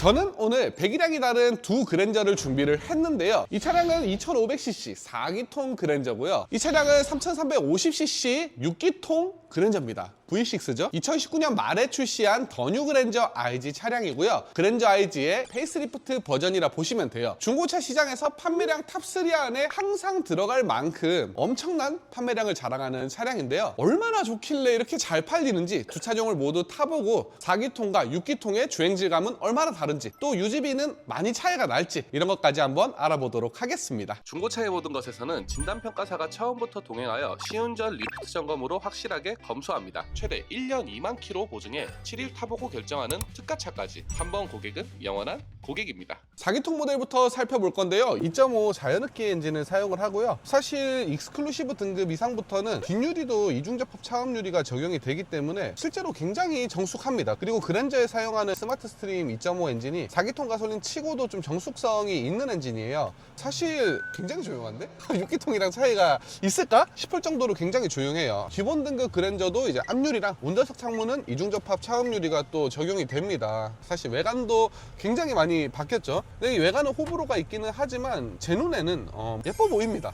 저는 오늘 배기량이 다른 두 그랜저를 준비를 했는데요. 이 차량은 2500cc 4기통 그랜저고요. 이 차량은 3350cc 6기통 그랜저입니다. V6죠. 2019년 말에 출시한 더 뉴 그랜저 IG 차량이고요. 그랜저 IG의 페이스리프트 버전이라 보시면 돼요. 중고차 시장에서 판매량 탑3 안에 항상 들어갈 만큼 엄청난 판매량을 자랑하는 차량인데요. 얼마나 좋길래 이렇게 잘 팔리는지 두 차종을 모두 타보고 4기통과 6기통의 주행 질감은 얼마나 다른지 또 유지비는 많이 차이가 날지 이런 것까지 한번 알아보도록 하겠습니다. 중고차의 모든 것에서는 진단평가사가 처음부터 동행하여 시운전 리프트 점검으로 확실하게 검수합니다. 최대 1년 2만 킬로 보증에 7일 타보고 결정하는 특가차까지 한 번 고객은 영원한 고객입니다. 4기통 모델부터 살펴볼 건데요. 2.5 자연흡기 엔진을 사용을 하고요. 사실 익스클루시브 등급 이상부터는 뒷유리도 이중접합 차음유리가 적용이 되기 때문에 실제로 굉장히 정숙합니다. 그리고 그랜저에 사용하는 스마트 스트림 2.5 엔진이 4기통 가솔린 치고도 좀 정숙성이 있는 엔진이에요. 사실 굉장히 조용한데? 6기통이랑 차이가 있을까 싶을 정도로 굉장히 조용해요. 기본 등급 그랜 저도 이제 앞유리랑 운전석 창문은 이중접합 차음유리가 또 적용이 됩니다. 사실 외관도 굉장히 많이 바뀌었죠. 근데 이 외관은 호불호가 있기는 하지만 제 눈에는 어, 예뻐 보입니다.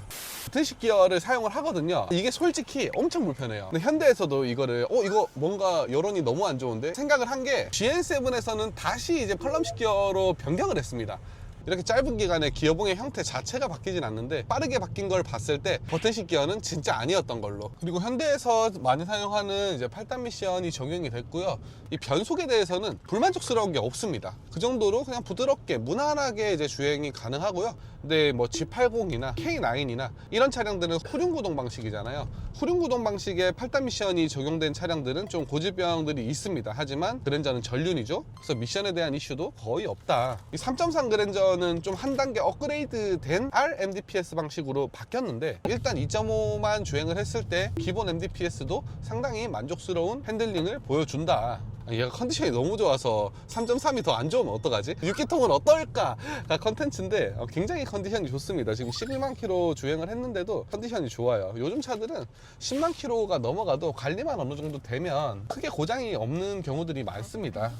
드식 기어를 사용을 하거든요. 이게 솔직히 엄청 불편해요. 현대에서도 이거를 어 이거 뭔가 여론이 너무 안 좋은데 생각을 한 게 GN7에서는 다시 이제 펄럼식 기어로 변경을 했습니다. 이렇게 짧은 기간에 기어봉의 형태 자체가 바뀌진 않는데 빠르게 바뀐 걸 봤을 때 버튼식 기어는 진짜 아니었던 걸로. 그리고 현대에서 많이 사용하는 이제 8단 미션이 적용이 됐고요. 이 변속에 대해서는 불만족스러운 게 없습니다. 그 정도로 그냥 부드럽게 무난하게 이제 주행이 가능하고요. 근데 뭐 G80이나 K9이나 이런 차량들은 후륜 구동 방식이잖아요. 후륜 구동 방식의 8단 미션이 적용된 차량들은 좀 고질병들이 있습니다. 하지만 그랜저는 전륜이죠. 그래서 미션에 대한 이슈도 거의 없다. 이 3.3 그랜저 는 좀 한 단계 업그레이드 된 RMDPS 방식으로 바뀌었는데 일단 2.5만 주행을 했을 때 기본 MDPS도 상당히 만족스러운 핸들링을 보여준다 아, 얘가 컨디션이 너무 좋아서 3.3이 더 안 좋으면 어떡하지? 6기통은 어떨까가 컨텐츠인데 어, 굉장히 컨디션이 좋습니다. 지금 11만 킬로 주행을 했는데도 컨디션이 좋아요. 요즘 차들은 10만 킬로가 넘어가도 관리만 어느 정도 되면 크게 고장이 없는 경우들이 많습니다.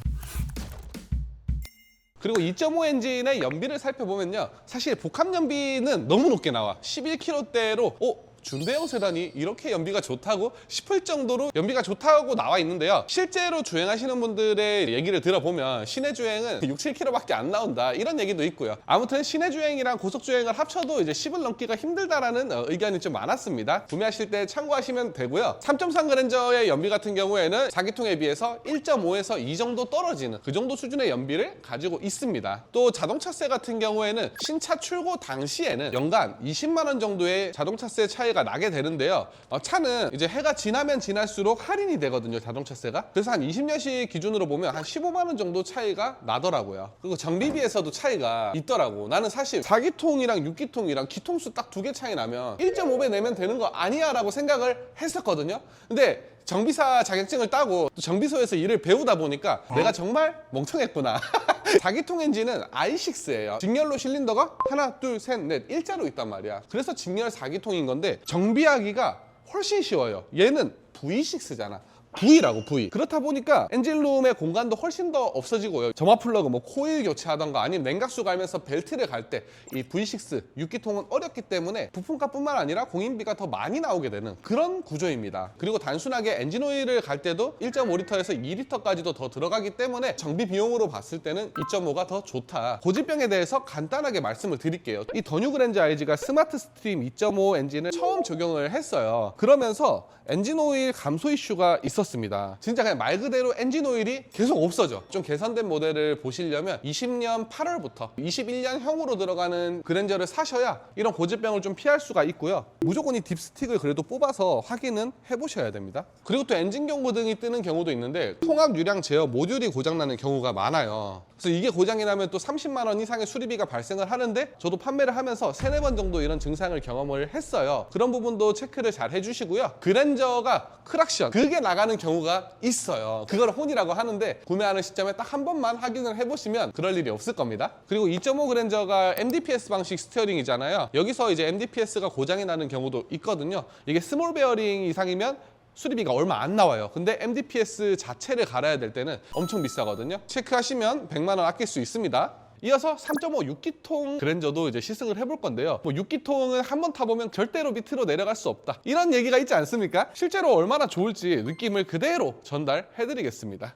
그리고 2.5 엔진의 연비를 살펴보면요. 사실 복합 연비는 너무 높게 나와. 11km대로 어? 준대형 세단이 이렇게 연비가 좋다고 싶을 정도로 연비가 좋다고 나와 있는데요. 실제로 주행하시는 분들의 얘기를 들어보면 시내 주행은 6, 7km밖에 안 나온다 이런 얘기도 있고요. 아무튼 시내 주행이랑 고속 주행을 합쳐도 이제 10을 넘기가 힘들다라는 어, 의견이 좀 많았습니다. 구매하실 때 참고하시면 되고요. 3.3 그랜저의 연비 같은 경우에는 4기통에 비해서 1.5에서 2 정도 떨어지는 그 정도 수준의 연비를 가지고 있습니다. 또 자동차세 같은 경우에는 신차 출고 당시에는 연간 20만 원 정도의 자동차세 차이가 나게 되는데요. 어, 차는 이제 해가 지나면 지날수록 할인이 되거든요. 자동차세가. 그래서 한 20년씩 기준으로 보면 한 15만 원 정도 차이가 나더라고요. 그리고 정비비에서도 차이가 있더라고. 나는 사실 4기통이랑 6기통이랑 기통수 딱 두 개 차이 나면 1.5배 내면 되는 거 아니야 라고 생각을 했었거든요. 근데 정비사 자격증을 따고 또 정비소에서 일을 배우다 보니까 내가 정말 멍청했구나. 4기통 엔진은 i6예요. 직렬로 실린더가 하나, 둘, 셋, 넷 일자로 있단 말이야. 그래서 직렬 4기통인 건데 정비하기가 훨씬 쉬워요. 얘는 V6잖아. V라고 V. 그렇다 보니까 엔진룸의 공간도 훨씬 더 없어지고요. 점화 플러그 뭐 코일 교체하던가 아니면 냉각수 갈면서 벨트를 갈 때 이 V6 6기통은 어렵기 때문에 부품값뿐만 아니라 공인비가 더 많이 나오게 되는 그런 구조입니다. 그리고 단순하게 엔진 오일을 갈 때도 1.5리터에서 2리터까지도 더 들어가기 때문에 정비 비용으로 봤을 때는 2.5가 더 좋다. 고질병에 대해서 간단하게 말씀을 드릴게요. 이 더뉴 그랜저 IG가 스마트 스트림 2.5 엔진을 처음 적용을 했어요. 그러면서 엔진 오일 감소 이슈가 있었 습니다. 진짜 그냥 말 그대로 엔진 오일이 계속 없어져. 좀 개선된 모델을 보시려면 20년 8월부터 21년형으로 들어가는 그랜저를 사셔야 이런 고질병을 좀 피할 수가 있고요. 무조건 이 딥스틱을 그래도 뽑아서 확인은 해보셔야 됩니다. 그리고 또 엔진 경고등이 뜨는 경우도 있는데 통합 유량 제어 모듈이 고장나는 경우가 많아요. 그래서 이게 고장이 나면 또 30만 원 이상의 수리비가 발생을 하는데 저도 판매를 하면서 세네 번 정도 이런 증상을 경험을 했어요. 그런 부분도 체크를 잘 해주시고요. 그랜저가 크락션 그게 나가는 경우가 있어요. 그걸 혼이라고 하는데 구매하는 시점에 딱 한 번만 확인을 해보시면 그럴 일이 없을 겁니다. 그리고 2.5 그랜저가 MDPS 방식 스티어링이잖아요. 여기서 이제 MDPS가 고장이 나는 경우도 있거든요. 이게 스몰 베어링 이상이면 수리비가 얼마 안 나와요. 근데 MDPS 자체를 갈아야 될 때는 엄청 비싸거든요. 체크하시면 100만 원 아낄 수 있습니다. 이어서 3.5 6기통 그랜저도 이제 시승을 해볼 건데요. 뭐 6기통은 한 번 타보면 절대로 밑으로 내려갈 수 없다. 이런 얘기가 있지 않습니까? 실제로 얼마나 좋을지 느낌을 그대로 전달해드리겠습니다.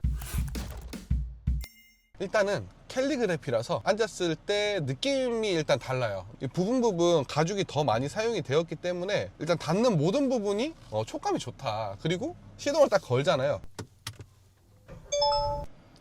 일단은 캘리그래피라서 앉았을 때 느낌이 일단 달라요. 이 부분 부분 가죽이 더 많이 사용이 되었기 때문에 일단 닿는 모든 부분이 어, 촉감이 좋다. 그리고 시동을 딱 걸잖아요.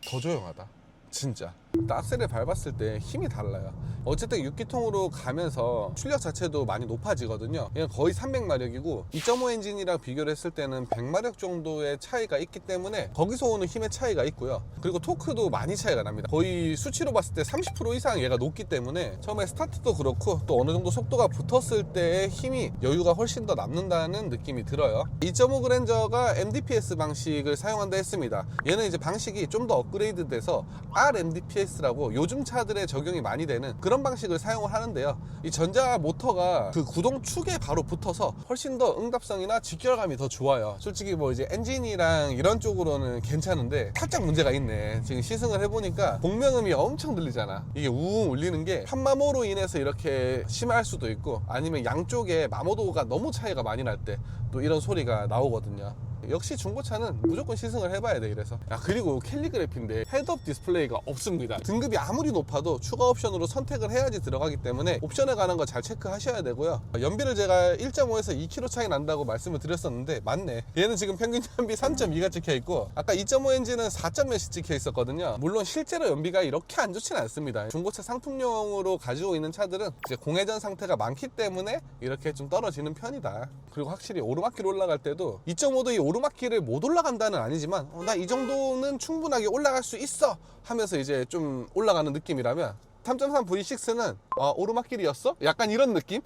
더 조용하다. 진짜. 악셀을 밟았을 때 힘이 달라요. 어쨌든 6기통으로 가면서 출력 자체도 많이 높아지거든요. 거의 300마력이고 2.5 엔진이랑 비교를 했을 때는 100마력 정도의 차이가 있기 때문에 거기서 오는 힘의 차이가 있고요. 그리고 토크도 많이 차이가 납니다. 거의 수치로 봤을 때 30% 이상 얘가 높기 때문에 처음에 스타트도 그렇고 또 어느 정도 속도가 붙었을 때의 힘이 여유가 훨씬 더 남는다는 느낌이 들어요. 2.5 그랜저가 MDPS 방식을 사용한다 했습니다. 얘는 이제 방식이 좀 더 업그레이드 돼서 RMDPS 라고 요즘 차들에 적용이 많이 되는 그런 방식을 사용을 하는데요. 이 전자 모터가 그 구동 축에 바로 붙어서 훨씬 더 응답성이나 직결감이 더 좋아요. 솔직히 뭐 이제 엔진이랑 이런 쪽으로는 괜찮은데 살짝 문제가 있네. 지금 시승을 해보니까 공명음이 엄청 들리잖아. 이게 우웅 울리는 게 편마모로 인해서 이렇게 심할 수도 있고 아니면 양쪽에 마모도가 너무 차이가 많이 날 때 또 이런 소리가 나오거든요. 역시 중고차는 무조건 시승을 해봐야 돼 이래서. 야 그리고 캘리그래피인데 헤드업 디스플레이가 없습니다. 등급이 아무리 높아도 추가 옵션으로 선택을 해야지 들어가기 때문에 옵션에 관한 거 잘 체크하셔야 되고요. 연비를 제가 1.5에서 2km 차이 난다고 말씀을 드렸었는데 맞네. 얘는 지금 평균 연비 3.2가 찍혀 있고 아까 2.5 엔진은 4. 몇이 찍혀 있었거든요. 물론 실제로 연비가 이렇게 안 좋진 않습니다. 중고차 상품용으로 가지고 있는 차들은 이제 공회전 상태가 많기 때문에 이렇게 좀 떨어지는 편이다. 그리고 확실히 오르막길 올라갈 때도 2.5도 이 오르막길을 못 올라간다는 아니지만 나이 정도는 충분하게 올라갈 수 있어 하면서 이제 좀 올라가는 느낌이라면 3.3 V6는 아, 오르막길이었어? 약간 이런 느낌?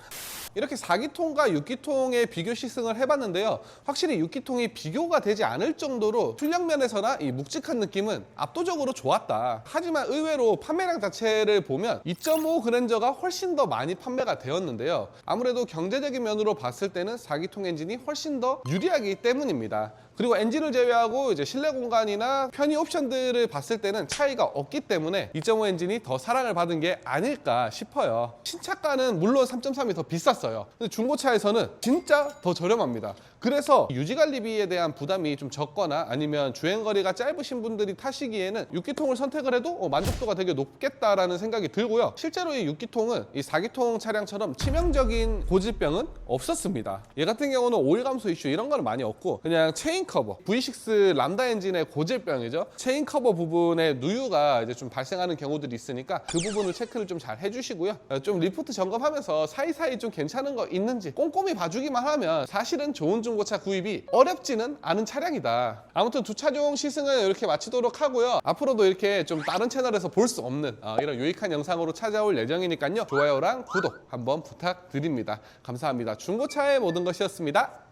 이렇게 4기통과 6기통의 비교 시승을 해봤는데요. 확실히 6기통이 비교가 되지 않을 정도로 출력면에서나 이 묵직한 느낌은 압도적으로 좋았다. 하지만 의외로 판매량 자체를 보면 2.5 그랜저가 훨씬 더 많이 판매가 되었는데요. 아무래도 경제적인 면으로 봤을 때는 4기통 엔진이 훨씬 더 유리하기 때문입니다. 그리고 엔진을 제외하고 이제 실내 공간이나 편의 옵션들을 봤을 때는 차이가 없기 때문에 2.5 엔진이 더 사랑을 받은 게 아닐까 싶어요. 신차가는 물론 3.3이 더 비쌌어요. 근데 중고차에서는 진짜 더 저렴합니다. 그래서 유지관리비에 대한 부담이 좀 적거나 아니면 주행거리가 짧으신 분들이 타시기에는 6기통을 선택을 해도 어, 만족도가 되게 높겠다라는 생각이 들고요. 실제로 이 6기통은 이 4기통 차량처럼 치명적인 고질병은 없었습니다. 얘 같은 경우는 오일 감소 이슈 이런 거는 많이 없고 그냥 체인 커버 V6 람다 엔진의 고질병이죠. 체인 커버 부분에 누유가 이제 좀 발생하는 경우들이 있으니까 그 부분을 체크를 좀 잘 해주시고요. 어, 좀 리포트 점검하면서 사이사이 좀 괜찮은 거 있는지 꼼꼼히 봐주기만 하면 사실은 좋은 중고차 구입이 어렵지는 않은 차량이다. 아무튼 두 차종 시승은 이렇게 마치도록 하고요. 앞으로도 이렇게 좀 다른 채널에서 볼 수 없는 어, 이런 유익한 영상으로 찾아올 예정이니까요. 좋아요랑 구독 한번 부탁드립니다. 감사합니다. 중고차의 모든 것이었습니다.